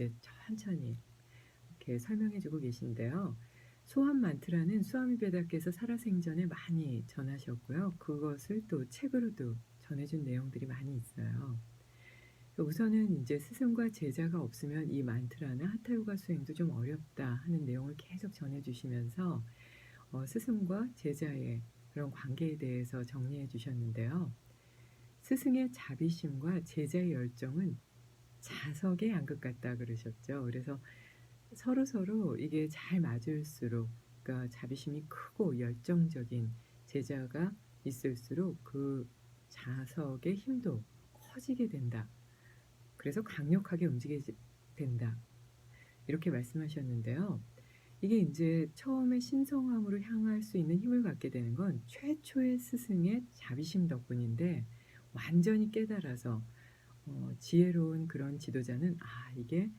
이제 천천히 이렇게 설명해 주고 계신데요. 소환 만트라는 수아미 베다께서 살아생전에 많이 전하셨고요. 그것을 또 책으로도 전해준 내용들이 많이 있어요. 우선은 이제 스승과 제자가 없으면 이 만트라나 하타요가 수행도 좀 어렵다 하는 내용을 계속 전해주시면서 어, 스승과 제자의 그런 관계에 대해서 정리해 주셨는데요. 스승의 자비심과 제자의 열정은 자석의 양극 같다 그러셨죠. 그래서 서로 서로 이게 잘 맞을수록 그러니까 자비심이 크고 열정적인 제자가 있을수록 그 자석의 힘도 커지게 된다. 그래서 강력하게 움직이게 된다. 이렇게 말씀하셨는데요. 이게 인제 처음에 신성함으로 향할 수 있는 힘을 갖게 되는 건 최초의 스승의 자비심 덕분인데 완전히 깨달아서 어 지혜로운 그런 지도자는 '아 이게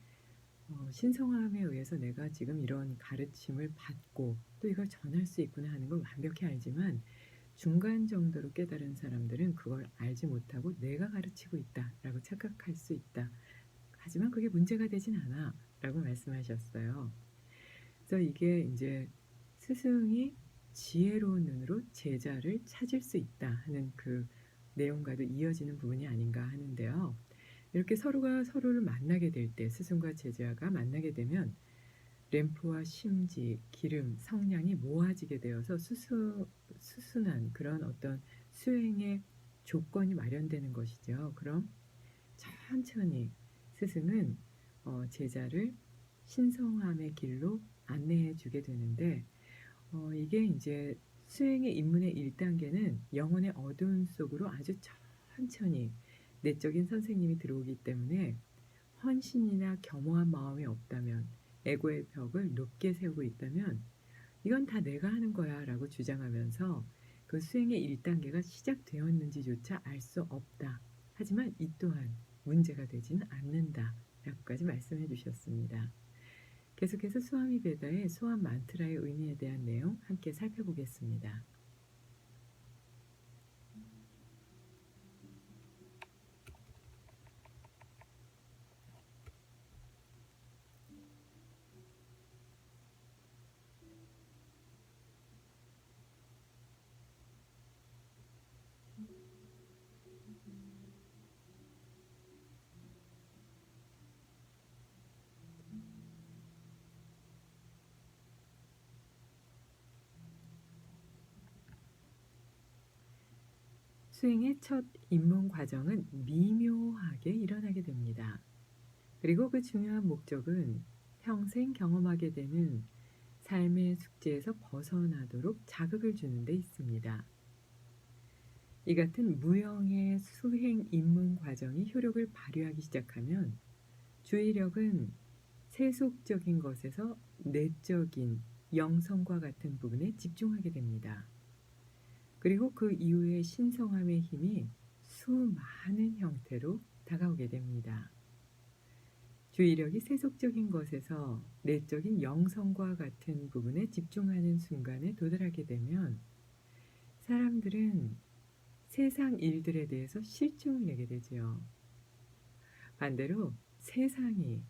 어 신성함에 의해서 내가 지금 이런 가르침을 받고 또 이걸 전할 수 있구나.' 하는 걸 완벽히 알지만 중간 정도로 깨달은 사람들은 그걸 알지 못하고 '내가 가르치고 있다.'라고 착각할 수 있다. 하지만 그게 문제가 되진 않아.'라고 말씀하셨어요. 그래서 이게 인제 스승이 지혜로운 눈으로 제자를 찾을 수 있다 하는 그 내용과도 이어지는 부분이 아닌가 하는데요. 이렇게 서로가 서로를 만나게 될 때 스승과 제자가 만나게 되면 램프와 심지, 기름, 성량이 모아지게 되어서 수수, 수순한 그런 어떤 수행의 조건이 마련되는 것이죠. 그럼 천천히 스승은 어, 제자를 신성함의 길로 안내해 주게 되는데 어, 이게 이제 수행의 입문의 1단계는 영혼의 어두운 속으로 아주 천천히 내적인 선생님이 들어오기 때문에 헌신이나 겸허한 마음이 없다면 에고의 벽을 높게 세우고 있다면 이건 다 내가 하는 거야 라고 주장하면서 그 수행의 1단계가 시작되었는지조차 알 수 없다. 하지만 이 또한 문제가 되지는 않는다. 라고까지 말씀해 주셨습니다. 계속해서 수아미 베다의 소환 만트라의 의미에 대한 내용 함께 살펴보겠습니다. 수행의 첫 입문 과정은 미묘하게 일어나게 됩니다. 그리고 그 중요한 목적은 평생 경험하게 되는 삶의 숙제에서 벗어나도록 자극을 주는 데 있습니다. 이 같은 무형의 수행 입문 과정이 효력을 발휘하기 시작하면 주의력은 세속적인 것에서 내적인 영성과 같은 부분에 집중하게 됩니다. 그리고 그 이후에 신성함의 힘이 수많은 형태로 다가오게 됩니다. 주의력이 세속적인 것에서 내적인 영성과 같은 부분에 집중하는 순간에 도달하게 되면 사람들은 세상 일들에 대해서 실증을 내게 되지요. 반대로 세상이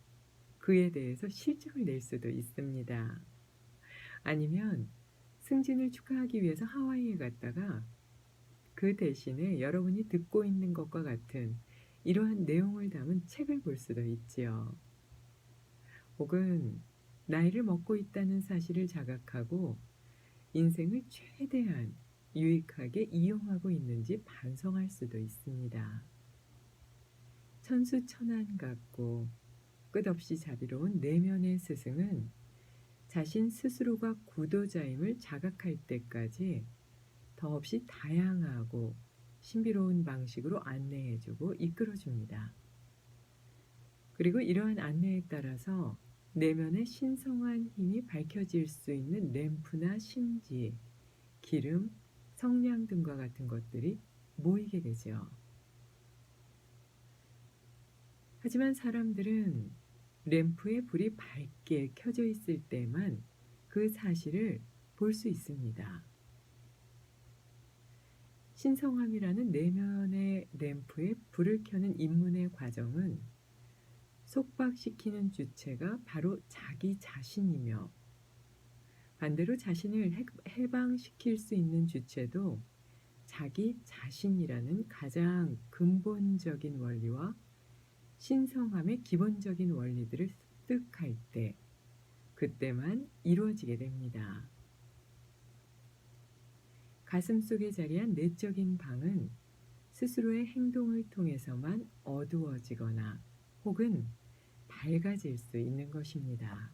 그에 대해서 실증을 낼 수도 있습니다. 아니면 승진을 축하하기 위해서 하와이에 갔다가 그 대신에 여러분이 듣고 있는 것과 같은 이러한 내용을 담은 책을 볼 수도 있지요. 혹은 나이를 먹고 있다는 사실을 자각하고 인생을 최대한 유익하게 이용하고 있는지 반성할 수도 있습니다. 천수천안 같고 끝없이 자비로운 내면의 스승은 자신 스스로가 구도자임을 자각할 때까지 더없이 다양하고 신비로운 방식으로 안내해주고 이끌어줍니다. 그리고 이러한 안내에 따라서 내면의 신성한 힘이 밝혀질 수 있는 램프나 심지, 기름, 성냥 등과 같은 것들이 모이게 되죠. 하지만 사람들은 램프에 불이 밝게 켜져 있을 때만 그 사실을 볼 수 있습니다. 신성함이라는 내면의 램프에 불을 켜는 입문의 과정은 속박시키는 주체가 바로 자기 자신이며 반대로 자신을 해 해방시킬 수 있는 주체도 자기 자신이라는 가장 근본적인 원리와 신성함의 기본적인 원리들을 습득할 때 그때만 이루어지게 됩니다. 가슴 속에 자리한 내적인 방은 스스로의 행동을 통해서만 어두워지거나 혹은 밝아질 수 있는 것입니다.